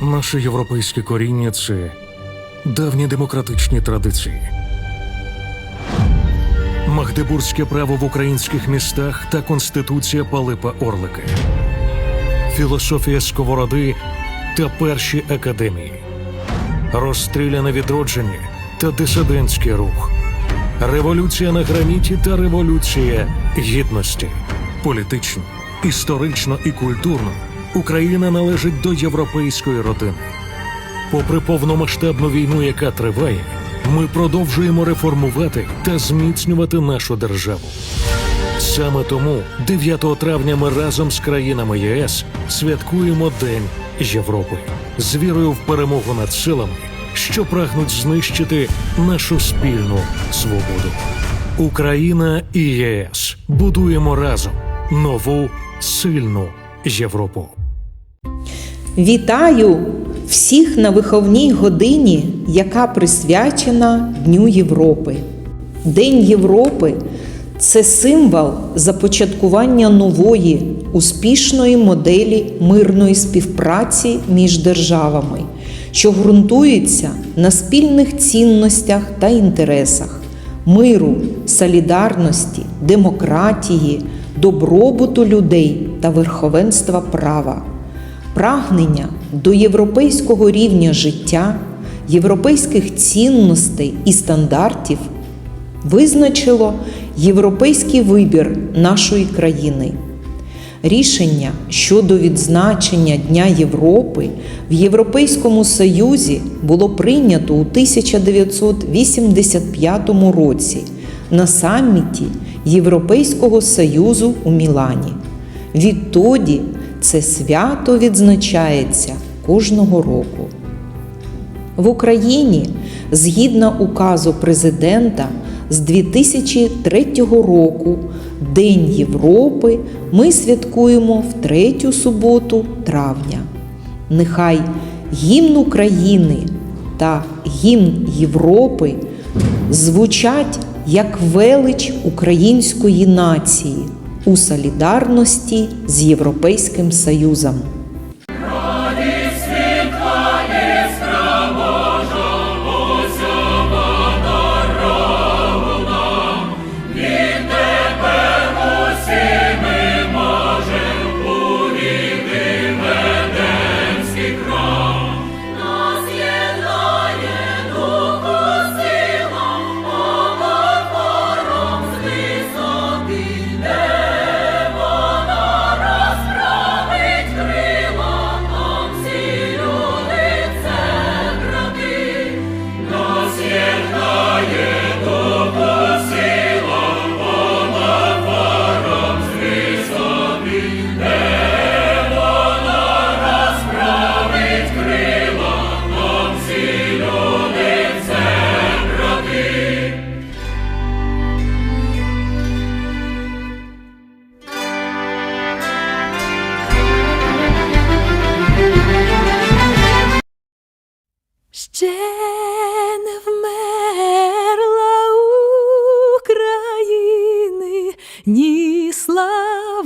Наше європейське коріння це давні демократичні традиції. Магдебурзьке право в українських містах та конституція Палипа Орлика, філософія сковороди та перші академії, розстріляне відродження та дисидентський рух, революція на граніті та революція гідності. Політично, історично і культурно Україна належить до європейської родини. Попри повномасштабну війну, яка триває, ми продовжуємо реформувати та зміцнювати нашу державу. Саме тому 9 травня ми разом з країнами ЄС святкуємо День Європи з вірою в перемогу над силами, що прагнуть знищити нашу спільну свободу. Україна і ЄС будуємо разом нову сильну Європу. Вітаю всіх на виховній годині, яка присвячена Дню Європи. День Європи це символ започаткування нової успішної моделі мирної співпраці між державами, що ґрунтується на спільних цінностях та інтересах миру, солідарності, демократії, добробуту людей та верховенства права прагнення до європейського рівня життя, європейських цінностей і стандартів визначило європейський вибір нашої країни. Рішення щодо відзначення Дня Європи в Європейському Союзі було прийнято у 1985 році на саміті Європейського Союзу у Мілані. Відтоді це свято відзначається кожного року. В Україні, згідно указу президента, з 2003 року День Європи ми святкуємо в третю суботу травня. Нехай гімн України та гімн Європи звучать як велич української нації у солідарності з Європейським Союзом.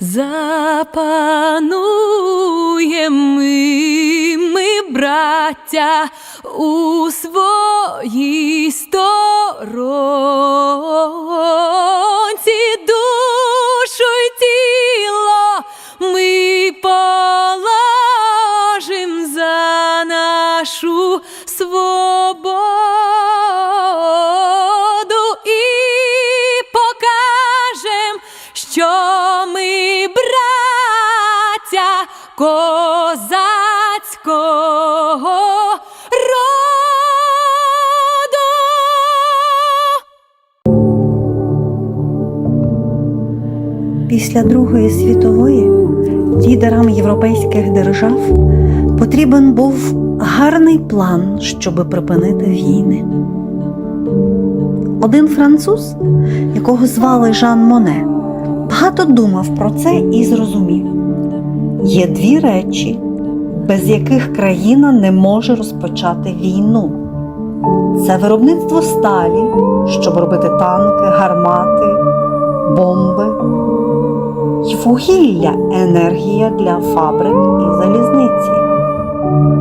запануєм ми, ми, браття, у своїй сторонці, душу й тіло Після Другої світової лідерам європейських держав Потрібен був гарний план, щоби припинити війни. Один француз, якого звали Жан Моне, багато думав про це і зрозумів: є дві речі, без яких країна не може розпочати війну. Це виробництво сталі, щоб робити танки, гармати, бомби, і вугілля енергія для фабрик і залізниці.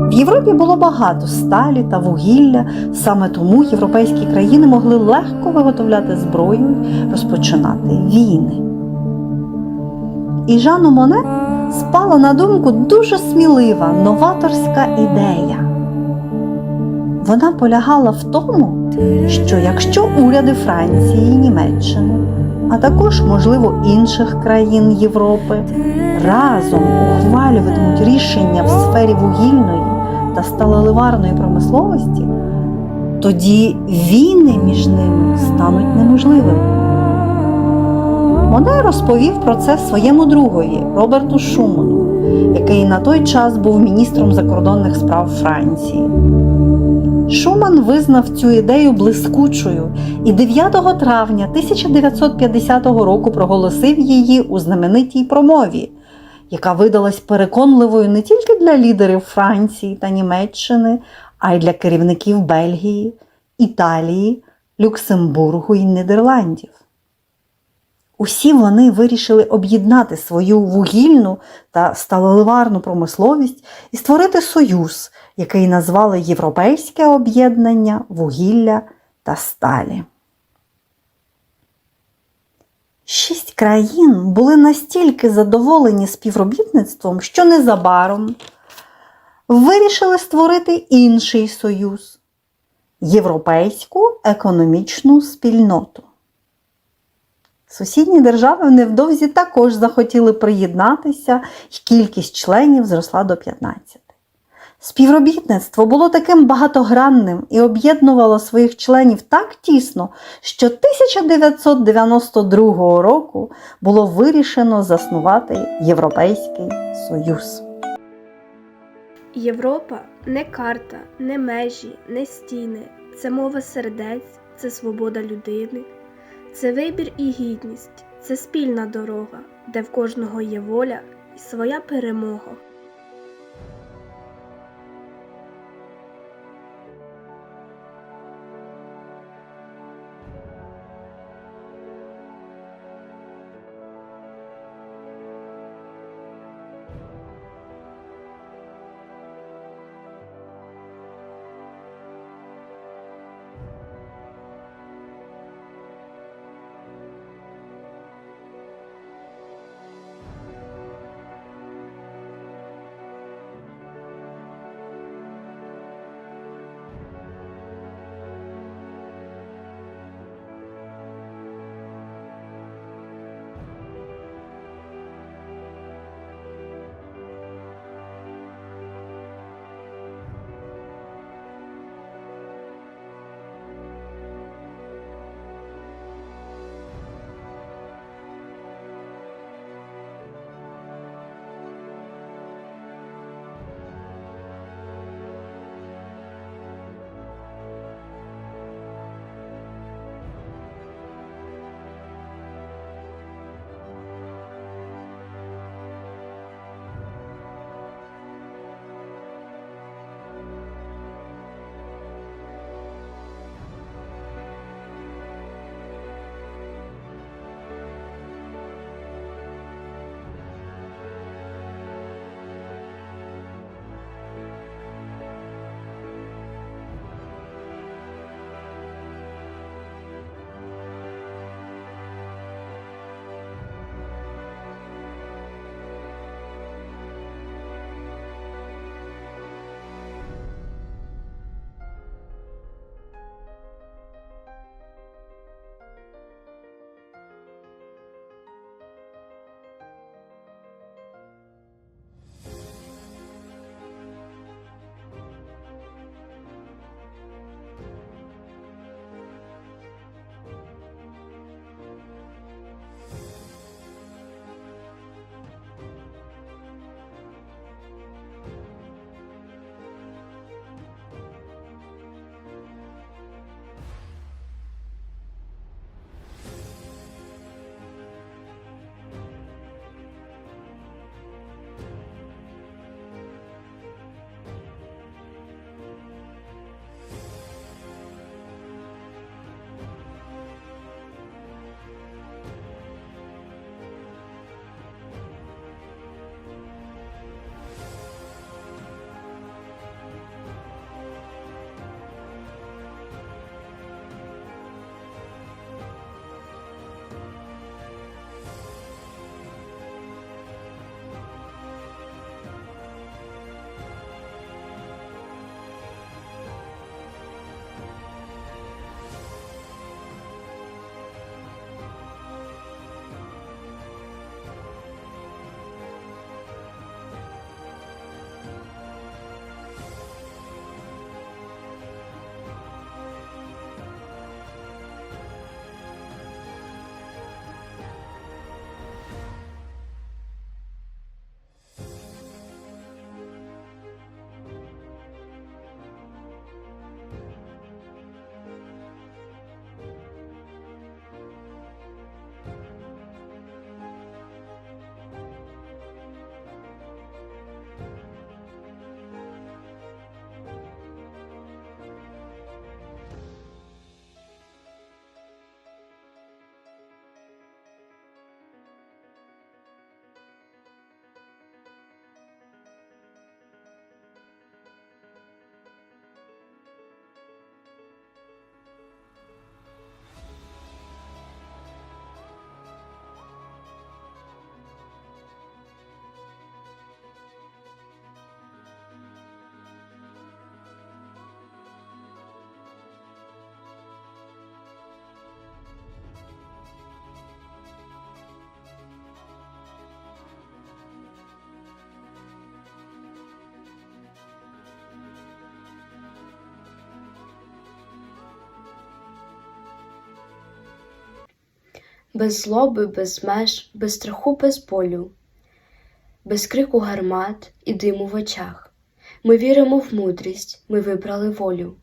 В Європі було багато сталі та вугілля, саме тому європейські країни могли легко виготовляти зброю й розпочинати війни. І Жану Моне спала на думку дуже смілива новаторська ідея. Вона полягала в тому, що якщо уряди Франції, і Німеччини, а також, можливо, інших країн Європи разом ухвалюватимуть рішення в сфері вугільної та сталеливарної промисловості, тоді війни між ними стануть неможливими. Моне розповів про це своєму другові Роберту Шуману, який на той час був міністром закордонних справ Франції. Шуман визнав цю ідею блискучою і 9 травня 1950 року проголосив її у знаменитій промові, яка видалась переконливою не тільки для лідерів Франції та Німеччини, а й для керівників Бельгії, Італії, Люксембургу і Нідерландів. Усі вони вирішили об'єднати свою вугільну та сталеливарну промисловість і створити союз, який назвали Європейське об'єднання вугілля та сталі. Шість країн були настільки задоволені співробітництвом, що незабаром вирішили створити інший союз Європейську економічну спільноту. Сусідні держави невдовзі також захотіли приєднатися, і кількість членів зросла до 15. Співробітництво було таким багатогранним і об'єднувало своїх членів так тісно, що 1992 року було вирішено заснувати Європейський Союз. Європа не карта, не межі, не стіни. Це мова сердець, це свобода людини, це вибір і гідність, це спільна дорога, де в кожного є воля і своя перемога. Без злоби, без меж, без страху, без болю, без крику гармат і диму в очах. Ми віримо в мудрість, ми вибрали волю,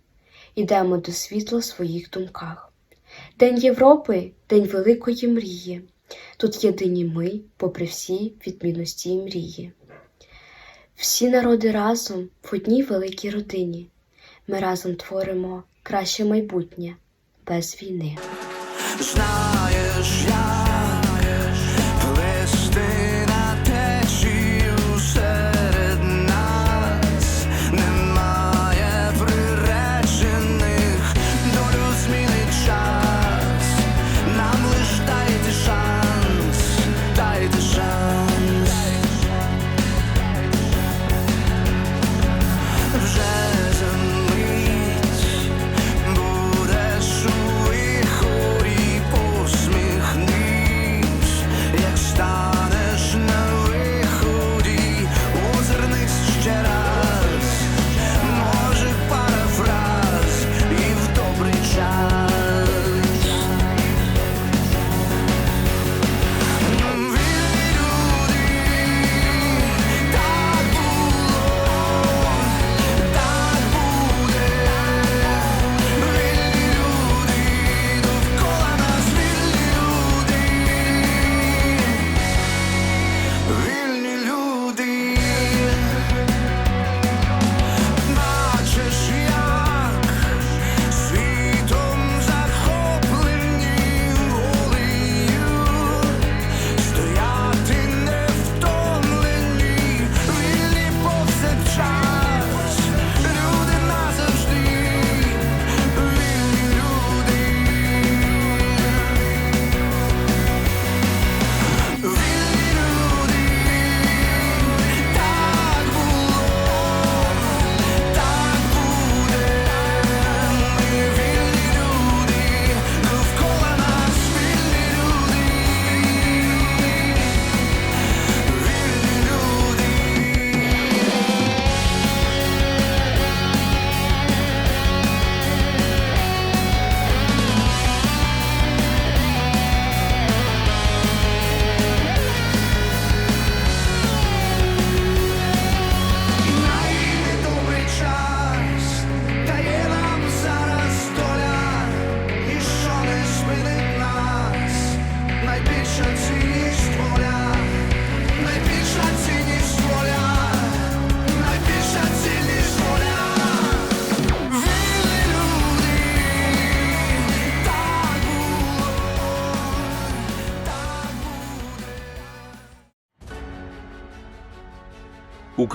ідемо до світла в своїх думках. День Європи день великої мрії. Тут єдині ми, попри всі відмінності і мрії. Всі народи разом в одній великій родині. Ми разом творимо краще майбутнє без війни. Знаєш, як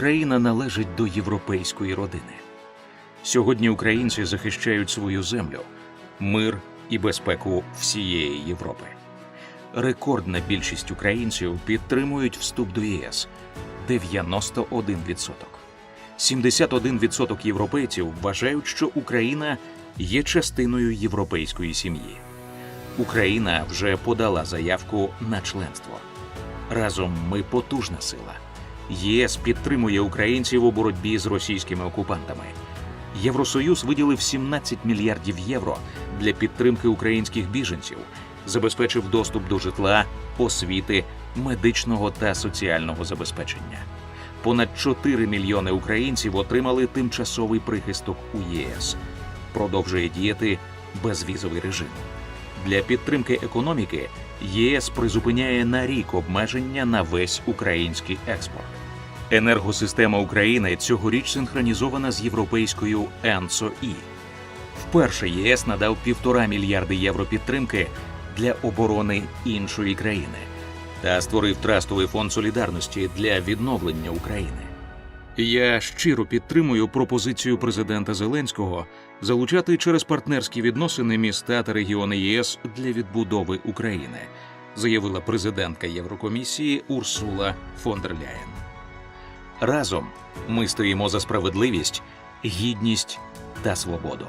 Україна належить до європейської родини. Сьогодні українці захищають свою землю, мир і безпеку всієї Європи. Рекордна більшість українців підтримують вступ до ЄС 91%. 71% європейців вважають, що Україна є частиною європейської сім'ї. Україна вже подала заявку на членство. Разом ми потужна сила. ЄС підтримує українців у боротьбі з російськими окупантами. Євросоюз виділив 17 мільярдів євро для підтримки українських біженців, забезпечив доступ до житла, освіти, медичного та соціального забезпечення. Понад 4 мільйони українців отримали тимчасовий прихисток у ЄС. Продовжує діяти безвізовий режим. Для підтримки економіки ЄС призупиняє на рік обмеження на весь український експорт. Енергосистема України цьогоріч синхронізована з європейською ЕНЦО-І. Вперше ЄС надав півтора мільярди євро підтримки для оборони іншої країни та створив трастовий фонд солідарності для відновлення України. Я щиро підтримую пропозицію президента Зеленського залучати через партнерські відносини міста та регіони ЄС для відбудови України, заявила президентка Єврокомісії Урсула фон дер Ляєн. Разом ми стоїмо за справедливість, гідність та свободу.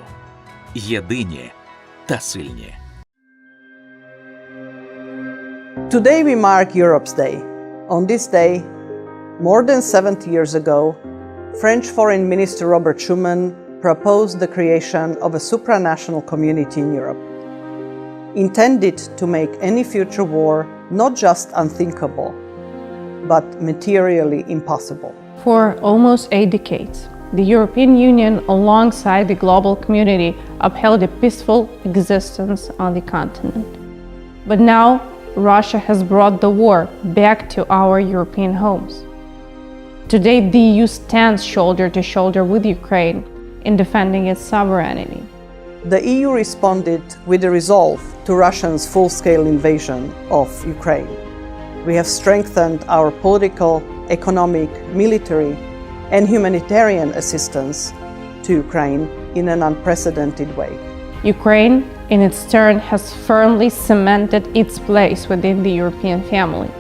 Єдині та сильні. Today we mark Europe's Day. On this day, more than 70 years ago, French Foreign Minister Robert Schuman proposed the creation of a supranational community in Europe. intended to make any future war not just unthinkable, but materially impossible. For almost eight decades, the European Union, alongside the global community, upheld a peaceful existence on the continent. But now, Russia has brought the war back to our European homes. Today, the EU stands shoulder to shoulder with Ukraine in defending its sovereignty. The EU responded with a resolve to Russia's full scale invasion of Ukraine. We have strengthened our political, economic, military, and humanitarian assistance to Ukraine in an unprecedented way. Ukraine, in its turn, has firmly cemented its place within the European family.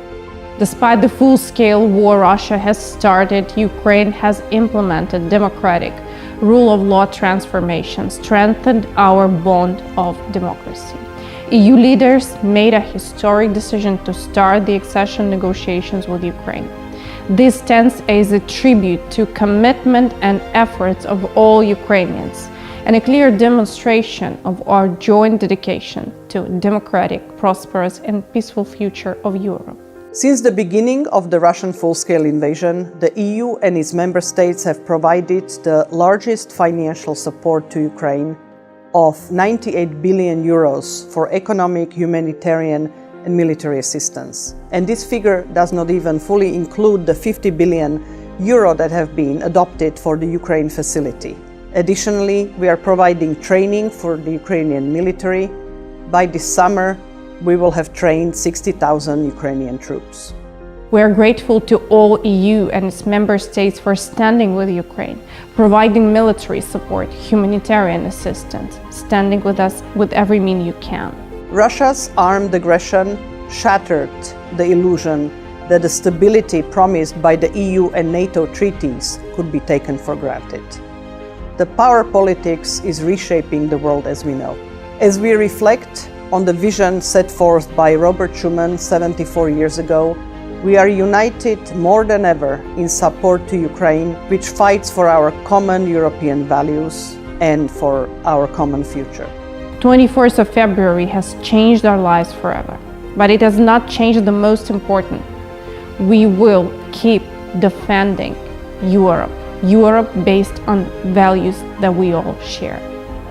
Despite the full scale war Russia has started, Ukraine has implemented democratic, rule of law transformation, strengthened our bond of democracy. EU leaders made a historic decision to start the accession negotiations with Ukraine. This stands as a tribute to commitment and efforts of all Ukrainians and a clear demonstration of our joint dedication to democratic, prosperous, and peaceful future of Europe. Since the beginning of the Russian full scale invasion, the EU and its member states have provided the largest financial support to Ukraine of 98 billion euros for economic, humanitarian, and military assistance. And this figure does not even fully include the 50 billion euro that have been adopted for the Ukraine facility. Additionally, we are providing training for the Ukrainian military. By this summer, we will have trained 60,000 Ukrainian troops. We are grateful to all EU and its member states for standing with Ukraine, providing military support, humanitarian assistance, standing with us with every mean you can. Russia's armed aggression shattered the illusion that the stability promised by the EU and NATO treaties could be taken for granted. The power politics is reshaping the world as we know. As we reflect on the vision set forth by Robert Schuman 74 years ago, we are united more than ever in support to Ukraine, which fights for our common European values and for our common future. 24th of February has changed our lives forever, but it has not changed the most important. We will keep defending Europe, Europe based on values that we all share,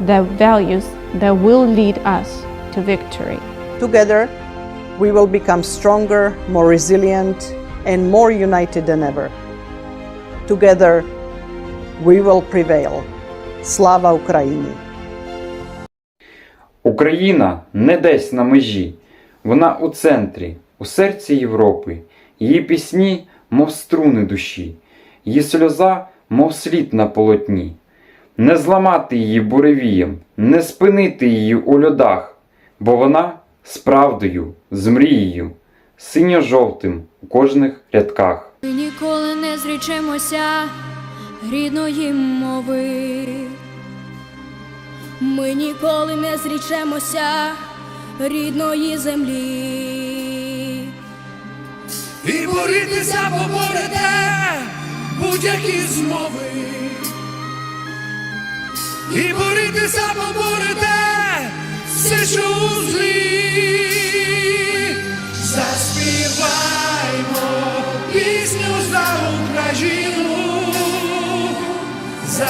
the values that will lead us to victory. Together, we will become stronger, more resilient, and more united than ever. Together, we will prevail. Slava Ukraini! Україна не десь на межі, вона у центрі, у серці Європи. Її пісні, мов струни душі, її сльоза, мов слід на полотні. Не зламати її буревієм, не спинити її у льодах, бо вона з правдою, з мрією, синьо-жовтим у кожних рядках. Ми ніколи не зрічемося рідної мови. Ми ніколи не зрічемося рідної землі. І борітися поборете будь-які змови. І борітися поборете все, що у злі. Заспіваймо пісню за Україну, за